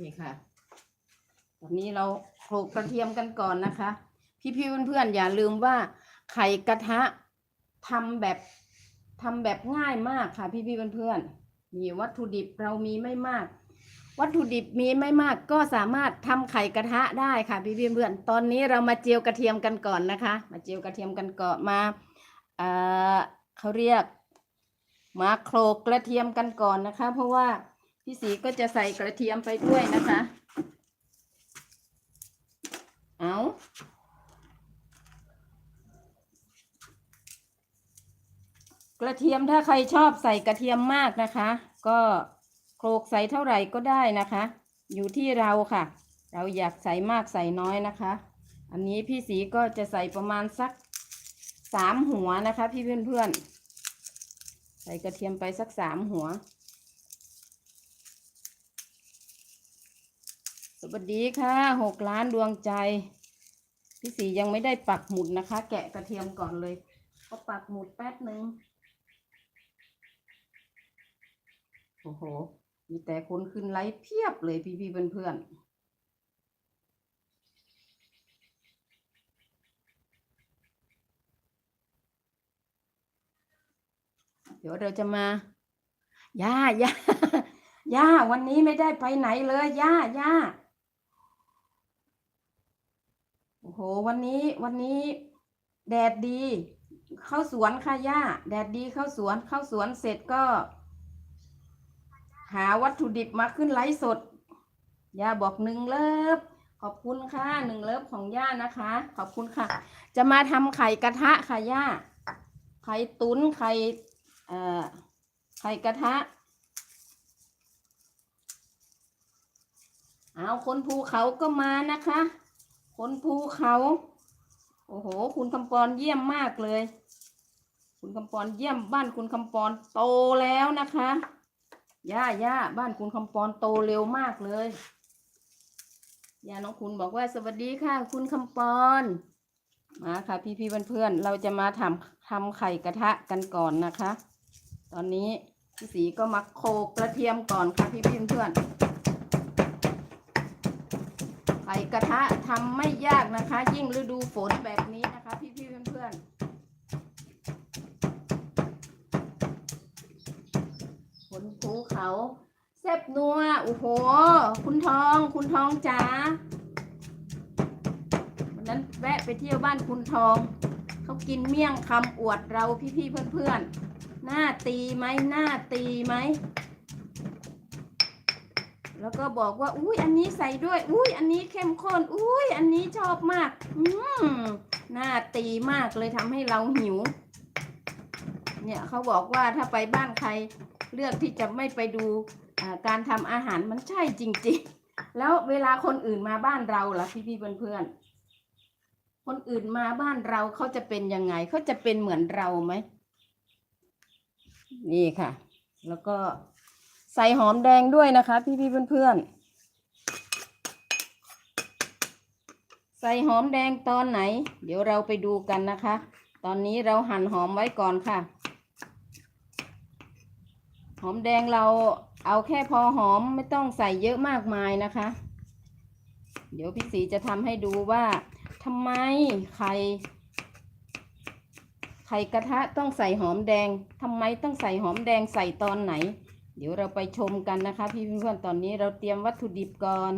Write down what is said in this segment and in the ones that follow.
นี่ค่ะตอนนี้เราโขลกกระเทียมกันก่อนนะคะ พี่ๆเพื่อนๆอย่าลืมว่าไข่กระทะทำแบบทำแบบง่ายมากค่ะ พี่ๆเพื่อนๆมีวัตถุดิบเรามีไม่มาก วัตถุดิบมีไม่มากก็สามารถทำไข่กระทะได้ค่ะ พี่ๆเพื่อนๆตอนนี้เรามาเจียวกระเทียมกันก่อนนะคะ มาเจียวกระเทียมกันก่อนมาเอ่อเขาเรียกมาโขลกกระเทียมกันก่อนนะคะ เพราะว่า พี่สีก็จะใส่กระเทียมไปด้วยนะคะ เอากระเทียมถ้าใครชอบใส่กระเทียมมากนะคะ ก็โขลกใส่เท่าไหร่ก็ได้นะคะ อยู่ที่เราค่ะ เราอยากใส่มากใส่น้อยนะคะ อันนี้พี่สีก็จะใส่ประมาณสักสามหัวนะคะ พี่เพื่อนๆใส่กระเทียมไปสักสามหัว สวัสดีค่ะหกล้านดวงใจ พี่สียังไม่ได้ปักหมุดนะคะ แกะกระเทียมก่อนเลยก็ปักหมุดแป๊บหนึ่งโอ้โห มีแต่คนขึ้นไลฟ์เพียบเลยพี่ๆเพื่อนๆเดี๋ยวเราจะมา ย่าย่าย่า วันนี้ไม่ได้ไปไหนเลย ย่าย่า โหวันนี้วันนี้แดดดี เข้าสวนค่ะย่า แดดดีเข้าสวนเข้าสวนเสร็จก็ หาวัตถุดิบมาขึ้นไลฟ์สดย่าบอกหนึ่งเลิฟขอบคุณค่ะหนึ่งเลิฟของย่านะคะ ขอบคุณค่ะ จะมาทำไข่กระทะค่ะย่าไข่ตุนไข่เอ่อไข่กระทะเอาคนภูเขาก็มานะคะ นภูเขา โอ้โห คุณคำปอนเยี่ยมมากเลย คุณคำปอนเยี่ยมบ้านคุณคำปอนโตแล้วนะคะย่าย่าบ้านคุณคำปอนโตเร็วมากเลยย่าน้องคุณบอกว่าสวัสดีค่ะ คุณคำปอนมาค่ะ พี่พี่เพื่อนๆเราจะมาทำทำไข่กระทะกันก่อนนะคะ ตอนนี้พี่สีก็มาโขลกกระเทียมก่อนค่ะพี่พี่เพื่อนๆ ไข่กระทะทำไม่ยากนะคะ ยิ่งฤดูฝนแบบนี้นะคะ พี่ๆเพื่อนๆฝนภูเขาแซ่บนัวโอ้โห คุณทอง คุณทองจ๋าวันนั้นแวะไปเที่ยวบ้านคุณทองเขากินเมี่ยงคำอวดเราพี่ๆเพื่อนๆหน้าตีไหมหน้าตีไหม แล้วก็บอกว่า อุ้ยอันนี้ใส่ด้วย อุ้ยอันนี้เข้มข้น อุ้ยอันนี้ชอบมาก อืมน่าตีมากเลยทำให้เราหิว เนี่ยเขาบอกว่าถ้าไปบ้านใครเลือกที่จะไม่ไปดูการทำอาหารมันใช่จริง ๆ แล้วเวลาคนอื่นมาบ้านเราล่ะพี่ๆเพื่อนๆ คนอื่นมาบ้านเราเขาจะเป็นยังไงเขาจะเป็นเหมือนเราไหมนี่ค่ะ แล้วก็ ใส่หอมแดงด้วยนะคะ พี่พี่ๆเพื่อนๆ ใส่หอมแดงตอนไหน เดี๋ยวเราไปดูกันนะคะ ตอนนี้เราหั่นหอมไว้ก่อนค่ะ หอมแดงเราเอาแค่พอหอมไม่ต้องใส่เยอะมากมายนะคะ เดี๋ยวพี่สีจะทำให้ดูว่าทำไมไข่ไข่กระทะต้องใส่หอมแดงทำไมต้องใส่หอมแดงใส่ตอนไหน เดี๋ยวเราไปชมกันนะคะ พี่เพื่อนๆตอนนี้เราเตรียมวัตถุดิบก่อน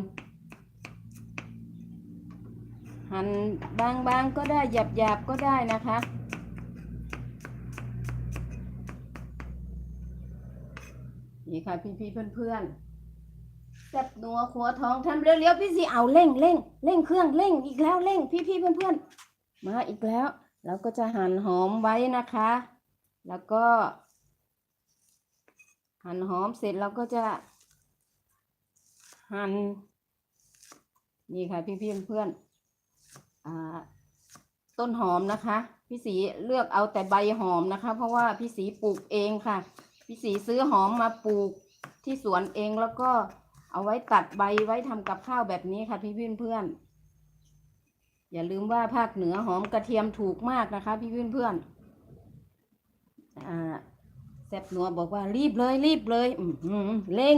หั่นบางๆก็ได้หยาบๆก็ได้นะคะนี่ค่ะพี่ๆเพื่อนๆแซ่บนัวขัวทองทำเร็วๆพี่สิเอาเร่งเร่งเร่งเครื่องเร่งอีกแล้วเร่งพี่ๆเพื่อนๆมาอีกแล้วเราก็จะหั่นหอมไว้นะคะ แล้วก็ หั่นหอมเสร็จเราก็จะหั่นนี่ค่ะพี่พี่เพื่อนต้นหอมนะคะ พี่สีเลือกเอาแต่ใบหอมนะคะ เพราะว่าพี่สีปลูกเองค่ะ พี่สีซื้อหอมมาปลูกที่สวนเองแล้วก็เอาไว้ตัดใบไว้ทำกับข้าวแบบนี้ค่ะ พี่พี่เพื่อนอย่าลืมว่าภาคเหนือหอมกระเทียมถูกมากนะคะ พี่เพี่อนเพื่อนอ่า แซบนัวบอกว่ารีบเลยรีบเลย อือหือเร่ง